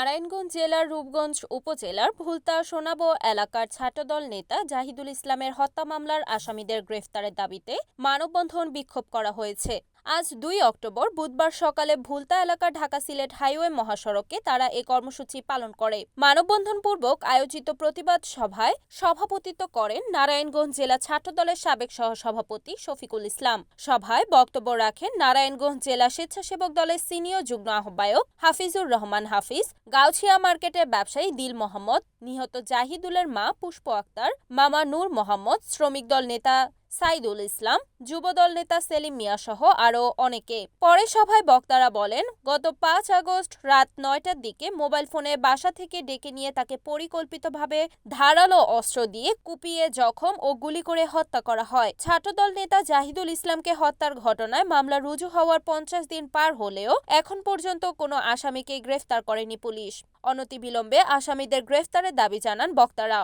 নারায়ণগঞ্জ জেলার রূপগঞ্জ উপজেলার ভুলতা সোনাবো এলাকার ছাত্রদল নেতা জাহিদুল ইসলামের হত্যা মামলার আসামিদের গ্রেফতারের দাবিতে মানববন্ধন বিক্ষোভ করা হয়েছে। আজ দুই অক্টোবর বুধবার সকালে ভুলতা এলাকা ঢাকা সিলেট হাইওয়ে মহাসড়কে তারা এ কর্মসূচি পালন করে। মানববন্ধনপূর্বক আয়োজিত প্রতিবাদ সভায় সভাপতিত্ব করেন নারায়ণগঞ্জ জেলা ছাত্রদলের সাবেক সহসভাপতি শফিকুল ইসলাম। সভায় বক্তব্য রাখেন নারায়ণগঞ্জ জেলা স্বেচ্ছাসেবক দলের সিনিয়র যুগ্ম আহ্বায়ক হাফিজুর রহমান হাফিজ, গাউছিয়া মার্কেটের ব্যবসায়ী দিল মোহাম্মদ, নিহত জাহিদুলের মা পুষ্প আক্তার, মামা নূর মোহাম্মদ, শ্রমিক দল নেতা সাইদুল ইসলাম, যুবদল নেতা সেলিম মিয়া সহ আরও অনেকে। পরে সভায় বক্তারা বলেন, গত পাঁচ আগস্ট রাত নয়টার দিকে মোবাইল ফোনে বাসা থেকে ডেকে নিয়ে তাকে পরিকল্পিতভাবে ধারালো অস্ত্র দিয়ে কুপিয়ে জখম ও গুলি করে হত্যা করা হয়। ছাত্রদল নেতা জাহিদুল ইসলামকে হত্যার ঘটনায় মামলা রুজু হওয়ার পঞ্চাশ দিন পার হলেও এখন পর্যন্ত কোনো আসামিকে গ্রেফতার করেনি পুলিশ। অনতিবিলম্বে আসামিদের গ্রেফতারের দাবি জানান বক্তারা।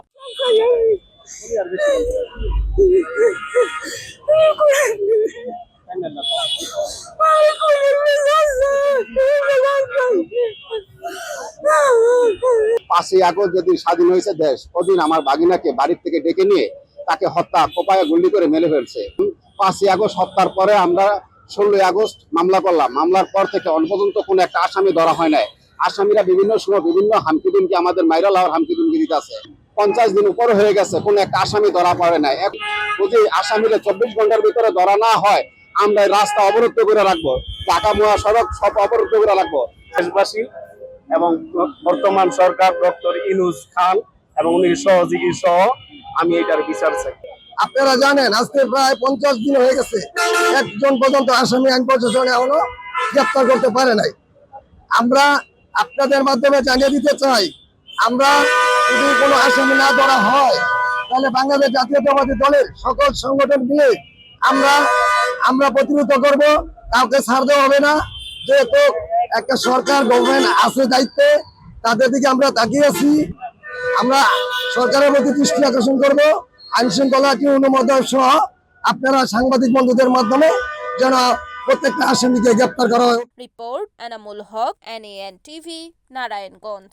পাঁচই আগস্ট যদি স্বাধীন হয়েছে দেশ, ওদিন আমার বাগিনাকে বাড়ির থেকে ডেকে নিয়ে তাকে হত্যা, কোপায় গুলি করে মেলে ফেলছে। পাঁচই আগস্ট হত্যার পরে আমরা ষোলোই আগস্ট মামলা করলাম। মামলার পর থেকে অন পর্যন্ত কোনো একটা আসামি ধরা হয় নাই। আসামিরা বিভিন্ন সময় বিভিন্ন হামকিদিনকে আমাদের মাইরা লাওয়ার হামকিদিনকে দিতে আছে। পঞ্চাশ দিন উপর হয়ে গেছে কোনো একটা আসামি ধরা পড়ে নাই। এক- যদি আসামিরা চব্বিশ ঘণ্টার ভিতরে ধরা না হয় আমরা রাস্তা অবরুদ্ধ করে রাখব। ঢাকা মহাসড়ক সব অবরুদ্ধ করে রাখব। দেশবাসী এবং বর্তমান সরকার ডক্টর ইনুস খান এবং উনি সহযোগী সহ আমি এটার বিচার চাই। আপনারা জানেন আজকে প্রায় পঞ্চাশ দিন হয়ে গেছে। একজন পর্যন্ত আসামি আইন প্রশাসন এখনও গ্রেপ্তার করতে পারে নাই। আমরা আপনাদের মাধ্যমে জানিয়ে দিতে চাই, আমরা যদি কোনো আসামি না ধরা হয়, তাহলে বাংলাদেশ জাতীয়তাবাদী দলের সকল সংগঠন মিলে আমরা আমরা প্রতিরোধ করব, কাউকে ছাড় দেওয়া হবে না। যে যেহেতু একটা সরকার গভর্নমেন্ট আছে দায়িত্বে, তাদের দিকে আমরা তাকিয়ে আছি। আমরা সরকারের প্রতি দৃষ্টি আকর্ষণ করব আইন শৃঙ্খলাকে অনুমোদন সহ আপনারা সাংবাদিক বন্ধুদের মাধ্যমে যেন প্রত্যেকটা আসামিকে গ্রেপ্তার করা হয়। Report Enamul Haque NAN TV Narayanganj